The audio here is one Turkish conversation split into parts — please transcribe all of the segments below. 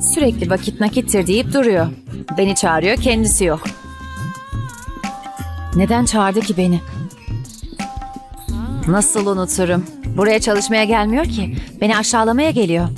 Sürekli vakit nakittir deyip duruyor. Beni çağırıyor, kendisi yok. Neden çağırdı ki beni? Nasıl unuturum? Buraya çalışmaya gelmiyor ki. Beni aşağılamaya geliyor.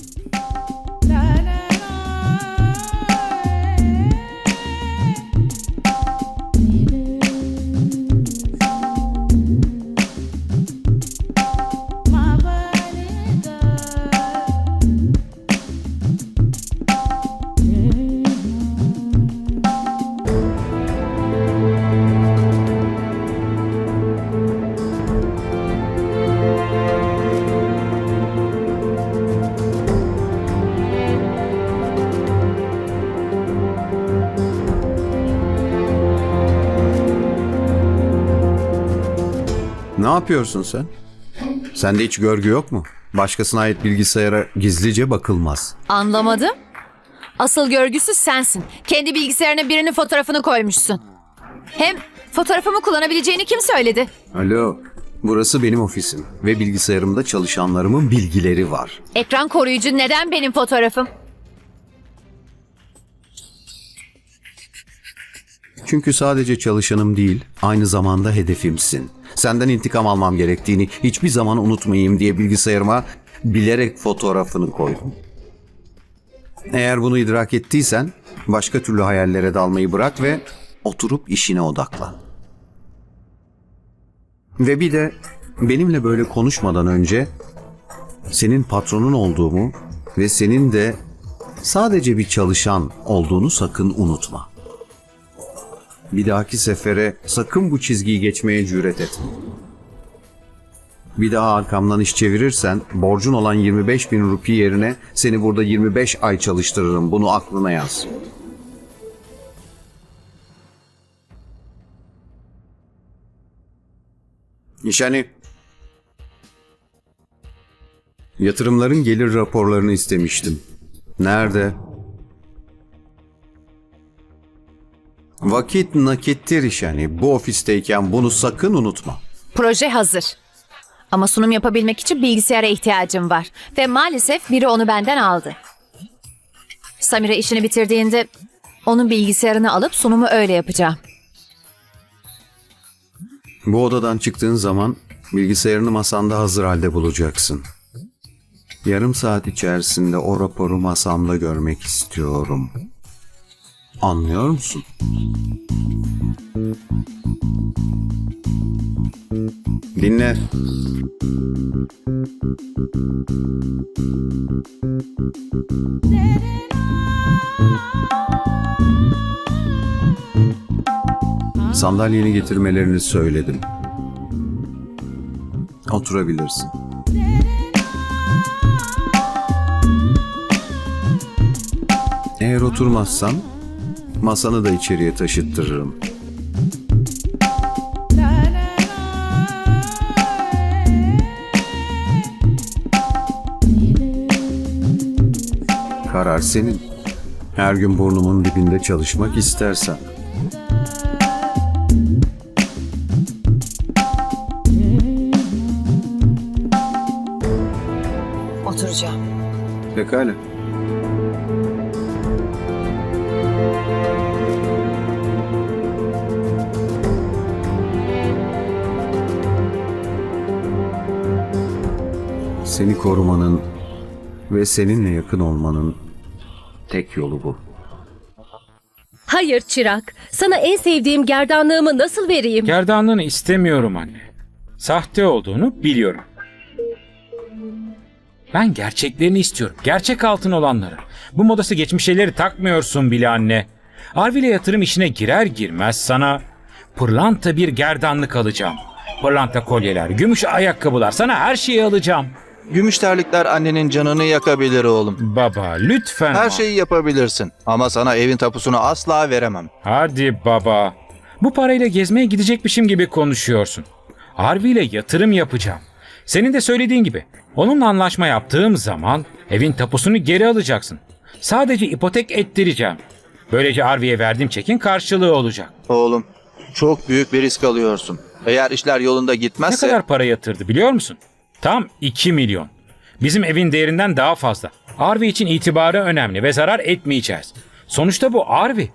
Yapıyorsun sen? Sende hiç görgü yok mu? Başkasına ait bilgisayara gizlice bakılmaz. Anlamadım. Asıl görgüsüz sensin. Kendi bilgisayarına birinin fotoğrafını koymuşsun. Hem fotoğrafımı kullanabileceğini kim söyledi? Alo, burası benim ofisim ve bilgisayarımda çalışanlarımın bilgileri var. Ekran koruyucu neden benim fotoğrafım? Çünkü sadece çalışanım değil, aynı zamanda hedefimsin. Senden intikam almam gerektiğini hiçbir zaman unutmayayım diye bilgisayarıma bilerek fotoğrafını koydum. Eğer bunu idrak ettiysen başka türlü hayallere dalmayı bırak ve oturup işine odaklan. Ve bir de benimle böyle konuşmadan önce senin patronun olduğumu ve senin de sadece bir çalışan olduğunu sakın unutma. Bir dahaki sefere sakın bu çizgiyi geçmeye cüret etme. Bir daha arkamdan iş çevirirsen borcun olan 25 bin rupi yerine seni burada 25 ay çalıştırırım. Bunu aklına yaz. Nişani. Yatırımların gelir raporlarını istemiştim. Nerede? Vakit nakittir iş yani. Bu ofisteyken bunu sakın unutma. Proje hazır. Ama sunum yapabilmek için bilgisayara ihtiyacım var. Ve maalesef biri onu benden aldı. Samira işini bitirdiğinde onun bilgisayarını alıp sunumu öyle yapacağım. Bu odadan çıktığın zaman bilgisayarını masanda hazır halde bulacaksın. Yarım saat içerisinde o raporu masamda görmek istiyorum. Anlıyor musun? Dinle. Sandalyeni getirmelerini söyledim. Oturabilirsin. Eğer oturmazsan masanı da içeriye taşıttırırım. Karar senin. Her gün burnumun dibinde çalışmak istersen. Oturacağım. Pekala. Seni korumanın ve seninle yakın olmanın tek yolu bu. Hayır Çırak. Sana en sevdiğim gerdanlığımı nasıl vereyim? Gerdanlığını istemiyorum anne. Sahte olduğunu biliyorum. Ben gerçeklerini istiyorum. Gerçek altın olanları. Bu modası geçmiş şeyleri takmıyorsun bile anne. Arvi ile yatırım işine girer girmez sana pırlanta bir gerdanlık alacağım. Pırlanta kolyeler, gümüş ayakkabılar sana her şeyi alacağım. Gümüş terlikler annenin canını yakabilir oğlum. Baba lütfen. Her şeyi yapabilirsin ama sana evin tapusunu asla veremem. Hadi baba. Bu parayla gezmeye gidecekmişim gibi konuşuyorsun. Harvey ile yatırım yapacağım. Senin de söylediğin gibi. Onunla anlaşma yaptığım zaman evin tapusunu geri alacaksın. Sadece ipotek ettireceğim. Böylece Arvi'ye verdiğim çekin karşılığı olacak. Oğlum, çok büyük bir risk alıyorsun. Eğer işler yolunda Ne gitmezse... kadar para yatırdı biliyor musun? Tam 2 milyon. Bizim evin değerinden daha fazla. Arvi için itibarı önemli ve zarar etmeyeceğiz. Sonuçta bu Arvi.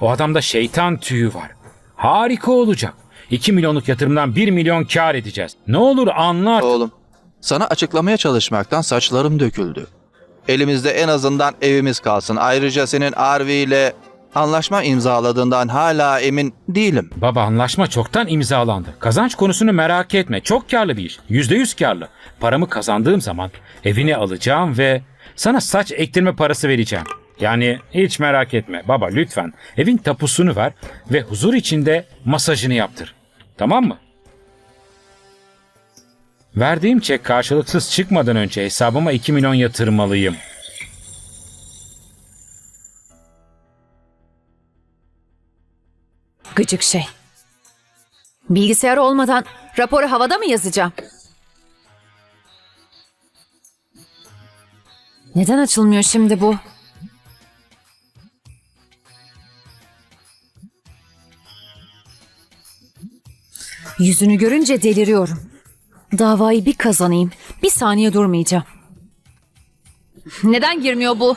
O adamda şeytan tüyü var. Harika olacak. 2 milyonluk yatırımdan 1 milyon kar edeceğiz. Ne olur anlat. Oğlum, sana açıklamaya çalışmaktan saçlarım döküldü. Elimizde en azından evimiz kalsın. Ayrıca senin Arvi ile anlaşma imzaladığından hala emin değilim. Baba anlaşma çoktan imzalandı. Kazanç konusunu merak etme. Çok karlı bir iş. Yüzde yüz karlı. Paramı kazandığım zaman evini alacağım ve sana saç ektirme parası vereceğim. Yani hiç merak etme. Baba lütfen evin tapusunu ver ve huzur içinde masajını yaptır. Tamam mı? Verdiğim çek karşılıksız çıkmadan önce hesabıma 2 milyon yatırmalıyım. Gıcık şey. Bilgisayar olmadan raporu havada mı yazacağım? Neden açılmıyor şimdi bu? Yüzünü görünce deliriyorum. Davayı bir kazanayım. Bir saniye durmayacağım. Neden girmiyor bu?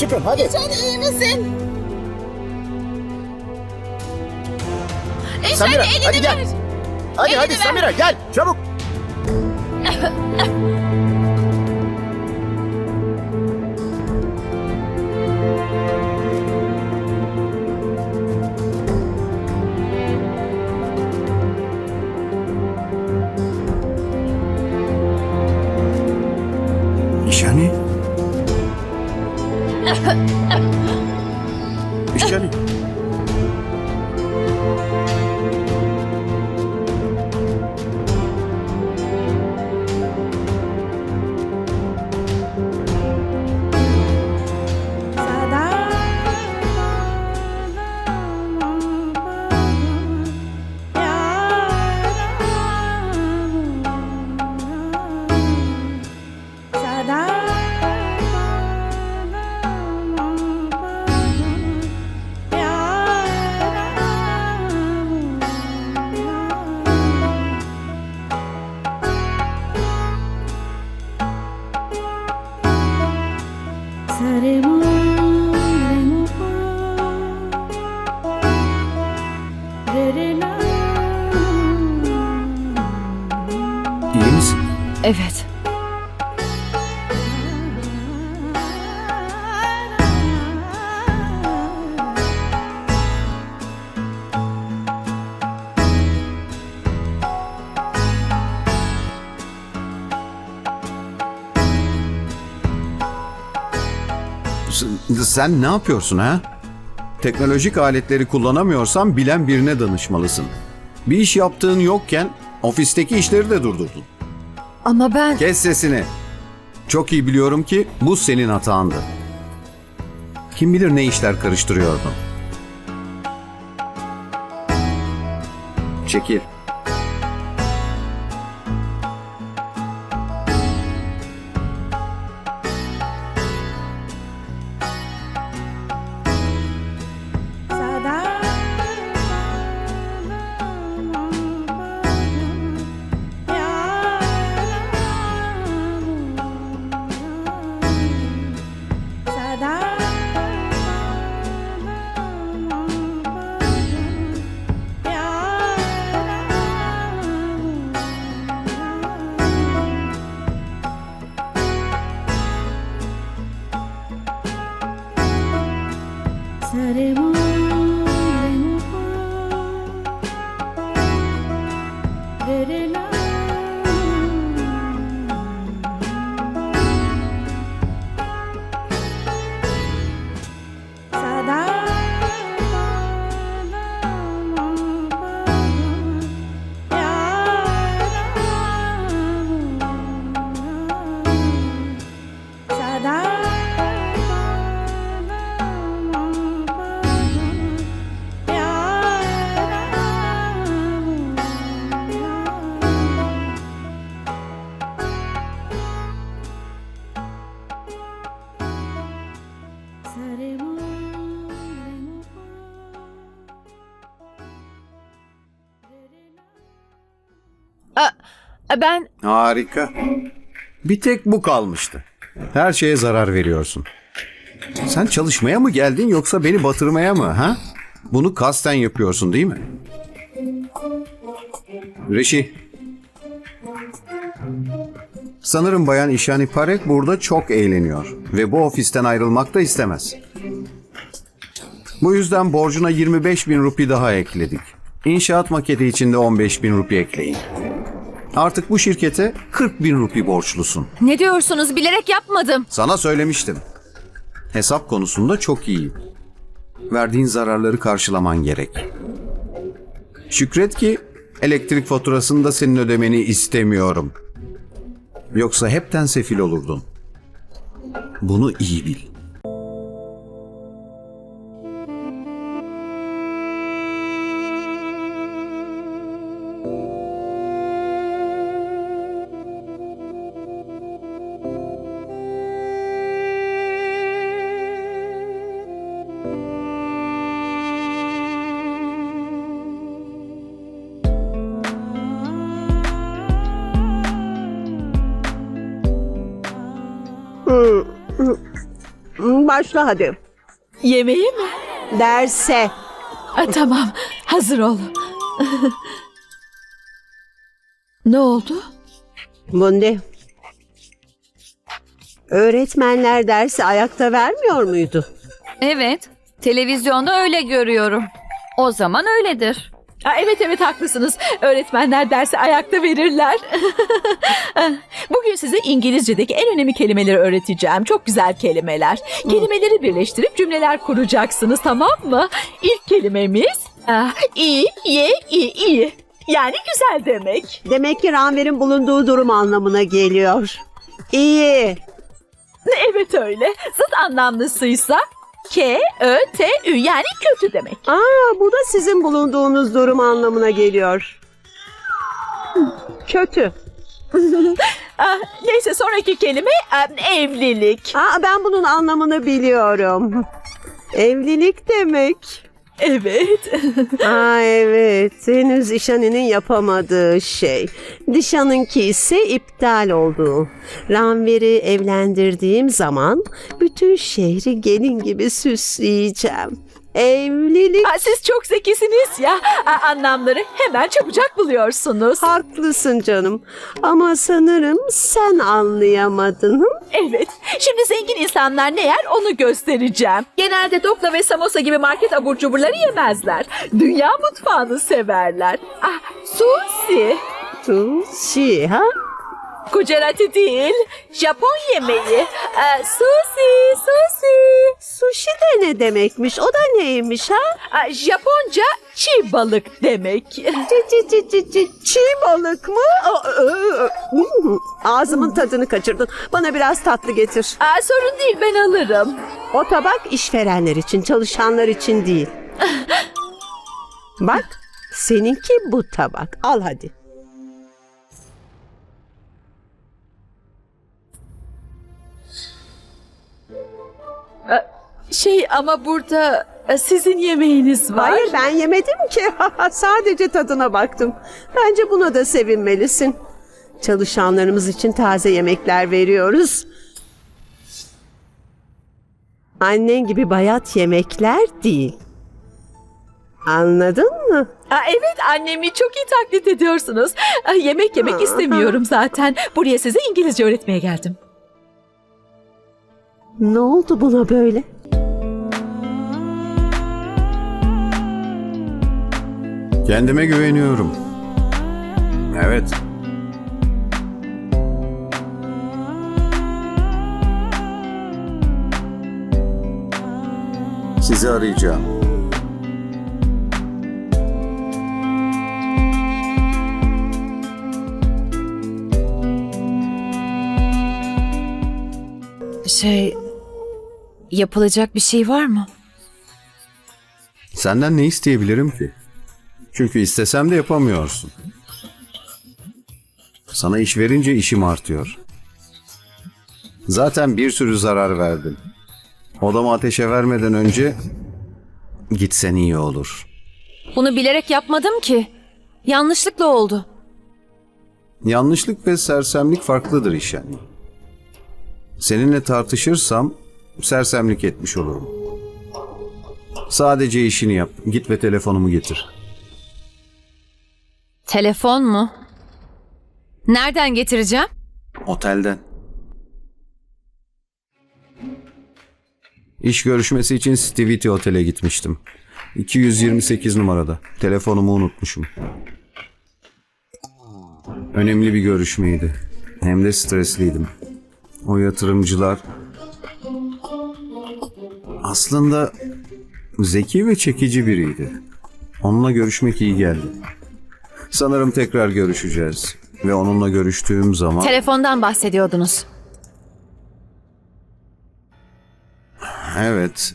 Çıkın hadi. Samira hadi gel. Hadi hadi Samira gel çabuk. Sen ne yapıyorsun ha? Teknolojik aletleri kullanamıyorsan bilen birine danışmalısın. Bir iş yaptığın yokken ofisteki işleri de durdurdun. Ama ben... Kes sesini. Çok iyi biliyorum ki bu senin hatandı. Kim bilir ne işler karıştırıyordun. Çekil. সাগরে না Ben Harika. Bir tek bu kalmıştı. Her şeye zarar veriyorsun. Sen çalışmaya mı geldin yoksa beni batırmaya mı ha? Bunu kasten yapıyorsun değil mi? Reşi. Sanırım bayan İşani Parek burada çok eğleniyor ve bu ofisten ayrılmak da istemez. Bu yüzden borcuna 25 bin rupi daha ekledik. İnşaat maketi için de 15 bin rupi ekleyin. Artık bu şirkete 40 bin rupi borçlusun. ne diyorsunuz bilerek yapmadım. Sana söylemiştim. Hesap konusunda çok iyi. Verdiğin zararları karşılaman gerek. Şükret ki elektrik faturasını da senin ödemeni istemiyorum. Yoksa hepten sefil olurdun. Bunu iyi bil. Başla hadi. Yemeği mi? Derse. Ha, tamam, hazır ol. ne oldu? Bundi. Öğretmenler dersi ayakta vermiyor muydu? Evet. Televizyonda öyle görüyorum. O zaman öyledir. Evet evet haklısınız. Öğretmenler dersi ayakta verirler. Bugün size İngilizce'deki en önemli kelimeleri öğreteceğim. Çok güzel kelimeler. Kelimeleri birleştirip cümleler kuracaksınız tamam mı? İlk kelimemiz ah, iyi, ye, iyi, iyi. Yani güzel demek. Demek ki Ranver'in bulunduğu durum anlamına geliyor. İyi. Evet öyle. Zıt anlamlısıysa K, Ö, T, Ü yani kötü demek. Aa, bu da sizin bulunduğunuz durum anlamına geliyor. Kötü. Ah, neyse sonraki kelime evlilik. Aa, ben bunun anlamını biliyorum. Evlilik demek. Evet. Aa evet. Henüz İşani'nin yapamadığı şey. Dişan'ınki ise iptal oldu. Ranver'i evlendirdiğim zaman bütün şehri gelin gibi süsleyeceğim. Evlilik Ah, Siz çok zekisiniz ya. Ah, Anlamları hemen çabucak buluyorsunuz. haklısın canım. Ama sanırım sen anlayamadın. hı? Evet. Şimdi zengin insanlar ne yer onu göstereceğim. Genelde dokla ve samosa gibi market abur cuburları yemezler. Dünya mutfağını severler. Ah, sushi. Sushi ha? Gujarati değil. Japon yemeği. Ah, sushi, sushi. Sushi de ne demekmiş? O da neymiş ha? Ah, Japonca çiğ balık demek. Çi çi çi çi çi çiğ balık mı? Aa. Hmm, Ağzımın tadını kaçırdın. Bana biraz tatlı getir. Ah, sorun değil ben alırım. O tabak işverenler için, çalışanlar için değil. Bak, seninki bu tabak. Al hadi. Şey ama burada e, sizin yemeğiniz var. Hayır ben yemedim ki. Sadece tadına baktım. Bence buna da sevinmelisin. Çalışanlarımız için taze yemekler veriyoruz. Annen gibi bayat yemekler değil. Anladın mı? Aa, evet annemi çok iyi taklit ediyorsunuz. Aa, yemek yemek istemiyorum zaten. Buraya size İngilizce öğretmeye geldim. Ne oldu buna böyle? Kendime güveniyorum. Evet. Sizi arayacağım. Şey yapılacak bir şey var mı? Senden ne isteyebilirim ki? Çünkü istesem de yapamıyorsun. Sana iş verince işim artıyor. Zaten bir sürü zarar verdin. Odamı ateşe vermeden önce gitsen iyi olur. Bunu bilerek yapmadım ki. Yanlışlıkla oldu. Yanlışlık ve sersemlik farklıdır işen. Seninle tartışırsam sersemlik etmiş olurum. Sadece işini yap. Git ve telefonumu getir. Telefon mu? Nereden getireceğim? Otelden. İş görüşmesi için Stiviti Otel'e gitmiştim. 228 numarada. Telefonumu unutmuşum. Önemli bir görüşmeydi. Hem de stresliydim. O yatırımcılar aslında zeki ve çekici biriydi. Onunla görüşmek iyi geldi. Sanırım tekrar görüşeceğiz. Ve onunla görüştüğüm zaman... Telefondan bahsediyordunuz. Evet.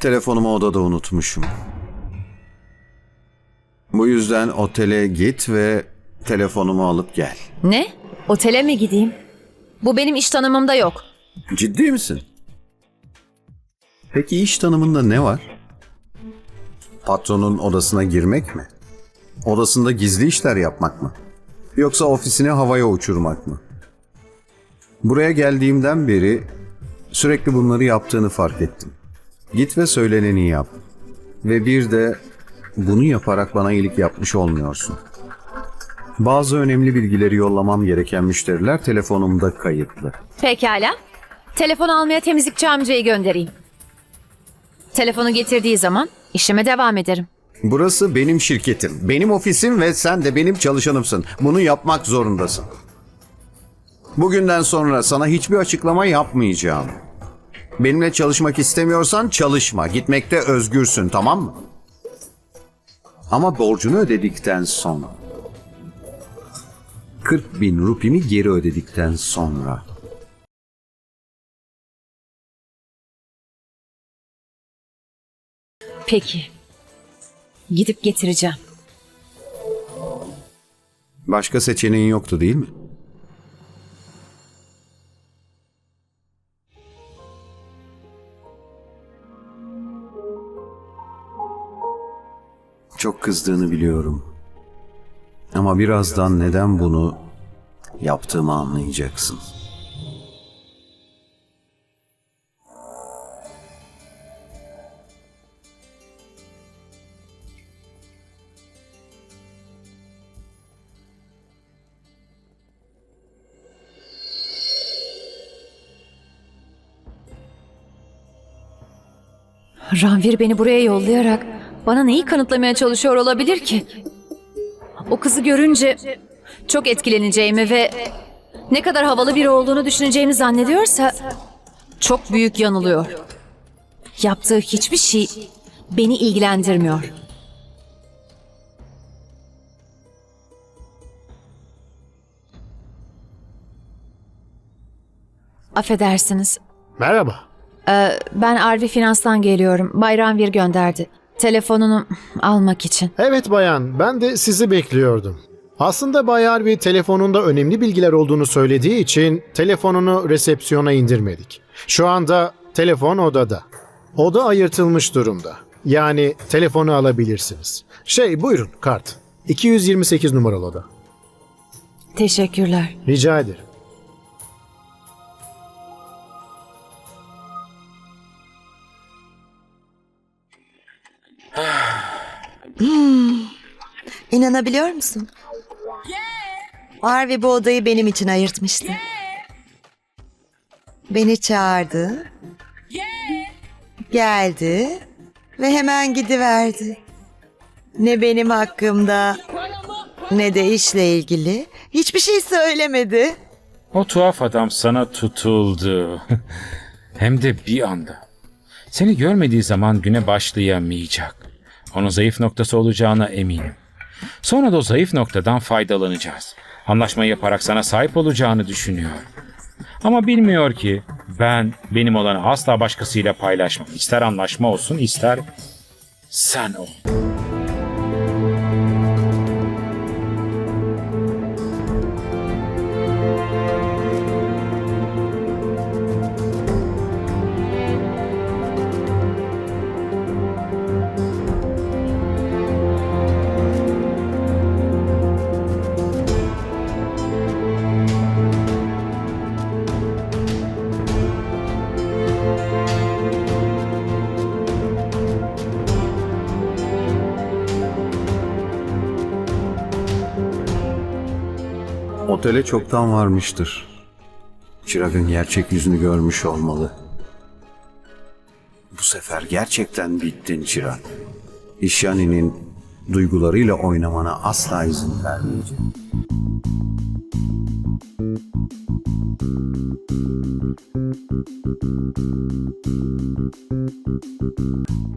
Telefonumu odada unutmuşum. Bu yüzden otele git ve telefonumu alıp gel. Ne? Otele mi gideyim? Bu benim iş tanımımda yok. Ciddi misin? Peki iş tanımında ne var? Patronun odasına girmek mi? Odasında gizli işler yapmak mı? Yoksa ofisini havaya uçurmak mı? Buraya geldiğimden beri sürekli bunları yaptığını fark ettim. Git ve söyleneni yap. Ve bir de bunu yaparak bana iyilik yapmış olmuyorsun. Bazı önemli bilgileri yollamam gereken müşteriler telefonumda kayıtlı. Pekala. Telefon almaya temizlikçi amcayı göndereyim. Telefonu getirdiği zaman işime devam ederim. Burası benim şirketim, benim ofisim ve sen de benim çalışanımsın. Bunu yapmak zorundasın. Bugünden sonra sana hiçbir açıklama yapmayacağım. Benimle çalışmak istemiyorsan çalışma. Gitmekte özgürsün, tamam mı? Ama borcunu ödedikten sonra. 40 bin rupimi geri ödedikten sonra. Peki. Gidip getireceğim. Başka seçeneğin yoktu değil mi? Çok kızdığını biliyorum. Ama birazdan neden bunu yaptığımı anlayacaksın. Ranvir beni buraya yollayarak bana neyi kanıtlamaya çalışıyor olabilir ki? O kızı görünce çok etkileneceğimi ve ne kadar havalı biri olduğunu düşüneceğimi zannediyorsa çok büyük yanılıyor. Yaptığı hiçbir şey beni ilgilendirmiyor. Affedersiniz. Merhaba. Ben Arvi Finans'tan geliyorum. Bay Ranvir gönderdi. Telefonunu almak için. Evet bayan, ben de sizi bekliyordum. Aslında Bay Harvey telefonunda önemli bilgiler olduğunu söylediği için telefonunu resepsiyona indirmedik. Şu anda telefon odada. Oda ayırtılmış durumda. Yani telefonu alabilirsiniz. Şey buyurun kart. 228 numaralı oda. Teşekkürler. Rica ederim. İnanabiliyor musun? Harvey bu odayı benim için ayırtmıştı. Beni çağırdı. Geldi ve hemen gidiverdi. Ne benim hakkımda ne de işle ilgili hiçbir şey söylemedi. O tuhaf adam sana tutuldu. Hem de bir anda. Seni görmediği zaman güne başlayamayacak. Onun zayıf noktası olacağına eminim. Sonra da o zayıf noktadan faydalanacağız. Anlaşmayı yaparak sana sahip olacağını düşünüyor. Ama bilmiyor ki ben benim olanı asla başkasıyla paylaşmam. İster anlaşma olsun ister sen ol. Otele çoktan varmıştır. Çırag'ın gerçek yüzünü görmüş olmalı. Bu sefer gerçekten bittin Çırak. İşyani'nin duygularıyla oynamana asla izin vermeyeceğim.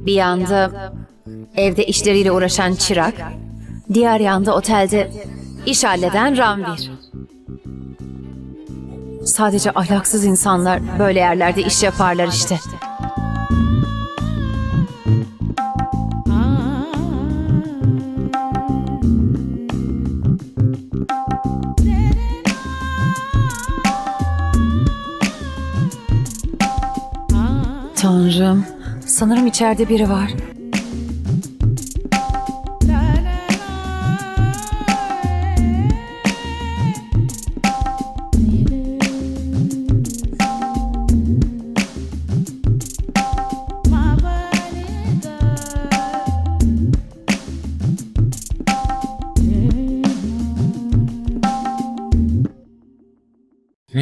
Bir yanda evde işleriyle uğraşan çırak, diğer yanda otelde iş halleden Ramvir. Sadece ahlaksız insanlar böyle yerlerde iş yaparlar işte. Tanrım, sanırım içeride biri var.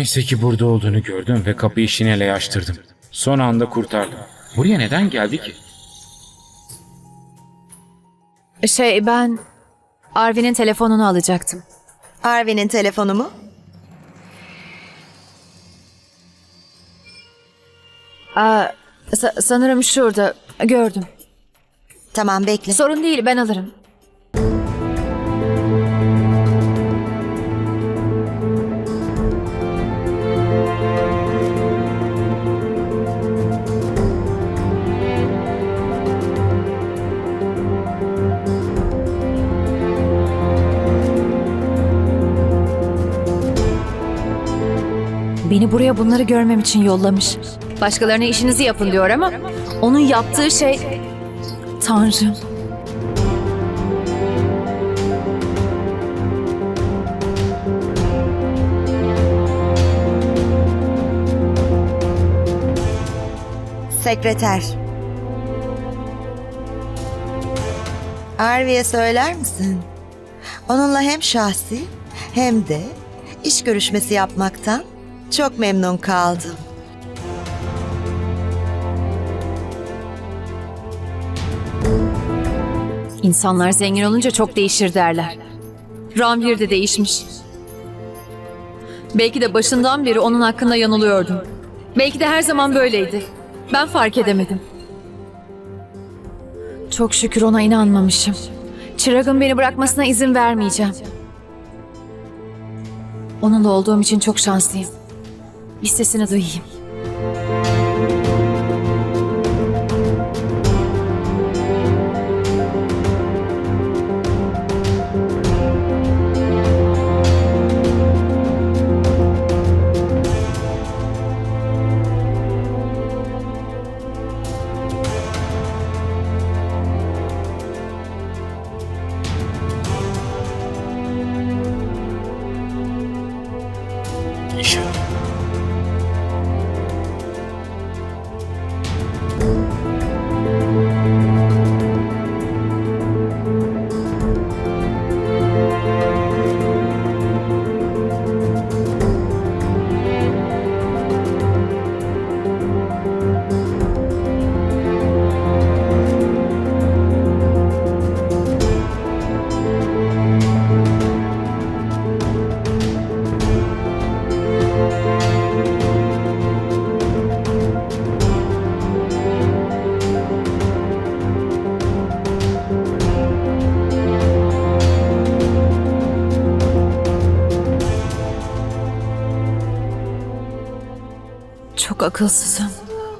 Neyse ki burada olduğunu gördüm ve kapıyı şinele açtırdım. Son anda kurtardım. Buraya neden geldi ki? Şey ben Arvin'in telefonunu alacaktım. Arvin'in telefonu mu? Aa, sa- sanırım şurada gördüm. Tamam bekle. Sorun değil ben alırım. Beni buraya bunları görmem için yollamış. Başkalarına işinizi yapın diyor ama onun yaptığı şey... Tanrım. Sekreter. Arvi'ye söyler misin? Onunla hem şahsi hem de iş görüşmesi yapmaktan çok memnun kaldım. İnsanlar zengin olunca çok değişir derler. Ramvir de değişmiş. Belki de başından beri onun hakkında yanılıyordum. Belki de her zaman böyleydi. Ben fark edemedim. Çok şükür ona inanmamışım. Çırag'ın beni bırakmasına izin vermeyeceğim. Onunla olduğum için çok şanslıyım. Bir sesini duyayım. Akılsızım.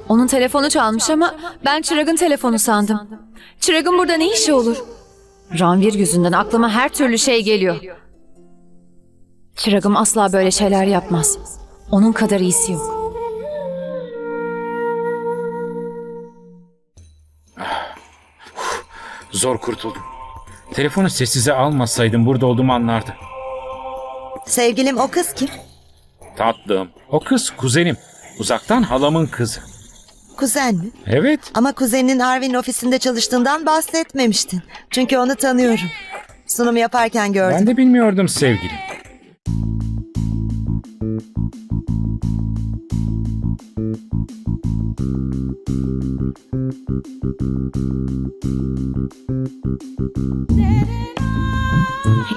Onun telefonu çalmış ama ben Çırag'ın telefonu sandım. Çırag'ın burada ne işi olur? Ranvir yüzünden aklıma her türlü şey geliyor. Çırag'ım asla böyle şeyler yapmaz. Onun kadar iyisi yok. Zor kurtuldum. Telefonu sessize almasaydım burada olduğumu anlardı. Sevgilim o kız kim? Tatlım. O kız kuzenim. Uzaktan halamın kızı. Kuzen mi? Evet. Ama kuzeninin Arvin'in ofisinde çalıştığından bahsetmemiştin. Çünkü onu tanıyorum. Sunumu yaparken gördüm. Ben de bilmiyordum sevgilim.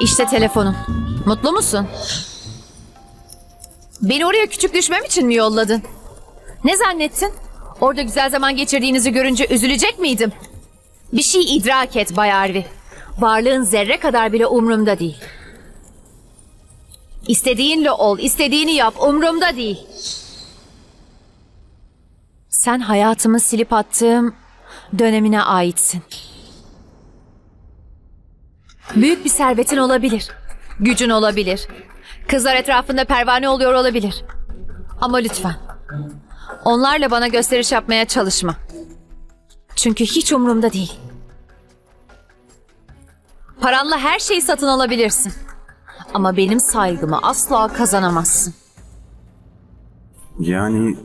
İşte telefonun. Mutlu musun? Beni oraya küçük düşmem için mi yolladın? Ne zannettin? Orada güzel zaman geçirdiğinizi görünce üzülecek miydim? Bir şey idrak et Bay Arvi. Varlığın zerre kadar bile umrumda değil. İstediğinle ol, istediğini yap, umrumda değil. Sen hayatımı silip attığım dönemine aitsin. Büyük bir servetin olabilir. Gücün olabilir. Kızlar etrafında pervane oluyor olabilir. Ama lütfen. Onlarla bana gösteriş yapmaya çalışma. Çünkü hiç umurumda değil. Paranla her şeyi satın alabilirsin. Ama benim saygımı asla kazanamazsın. Yani...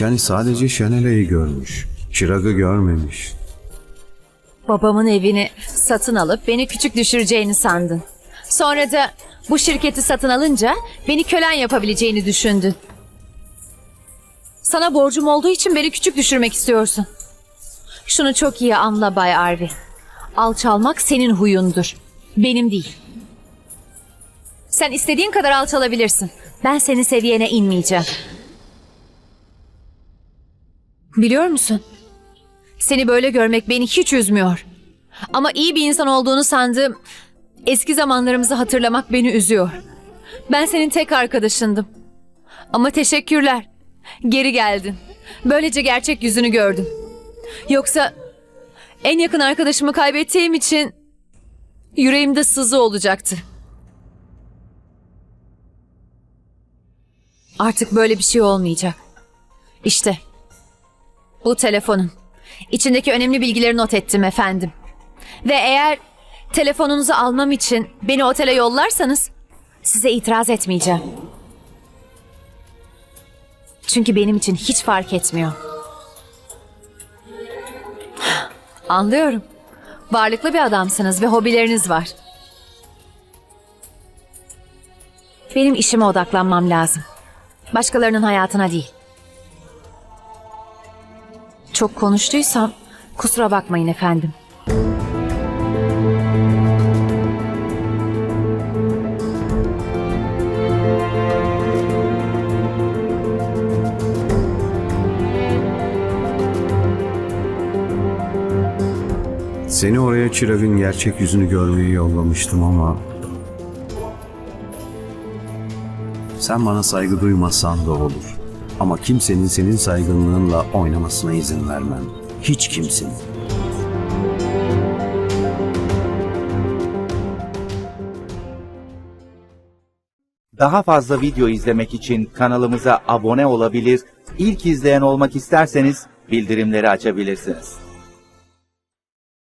Yani sadece Şenele'yi görmüş. Çırag'ı görmemiş. Babamın evini satın alıp beni küçük düşüreceğini sandın. Sonra da bu şirketi satın alınca beni kölen yapabileceğini düşündün. Sana borcum olduğu için beni küçük düşürmek istiyorsun. Şunu çok iyi anla Bay Arvi. Alçalmak senin huyundur. Benim değil. Sen istediğin kadar alçalabilirsin. Ben senin seviyene inmeyeceğim. Biliyor musun? Seni böyle görmek beni hiç üzmüyor. Ama iyi bir insan olduğunu sandığım eski zamanlarımızı hatırlamak beni üzüyor. Ben senin tek arkadaşındım. Ama teşekkürler. Geri geldin. Böylece gerçek yüzünü gördüm. Yoksa en yakın arkadaşımı kaybettiğim için yüreğimde sızı olacaktı. Artık böyle bir şey olmayacak. İşte bu telefonun. İçindeki önemli bilgileri not ettim efendim. Ve eğer telefonunuzu almam için beni otele yollarsanız size itiraz etmeyeceğim. Çünkü benim için hiç fark etmiyor. Anlıyorum. Varlıklı bir adamsınız ve hobileriniz var. Benim işime odaklanmam lazım. Başkalarının hayatına değil. Çok konuştuysam kusura bakmayın efendim. Seni oraya Çırag'ın gerçek yüzünü görmeye yollamıştım ama... Sen bana saygı duymasan da olur. Ama kimsenin senin saygınlığınla oynamasına izin vermem. Hiç kimsenin. Daha fazla video izlemek için kanalımıza abone olabilir, ilk izleyen olmak isterseniz bildirimleri açabilirsiniz.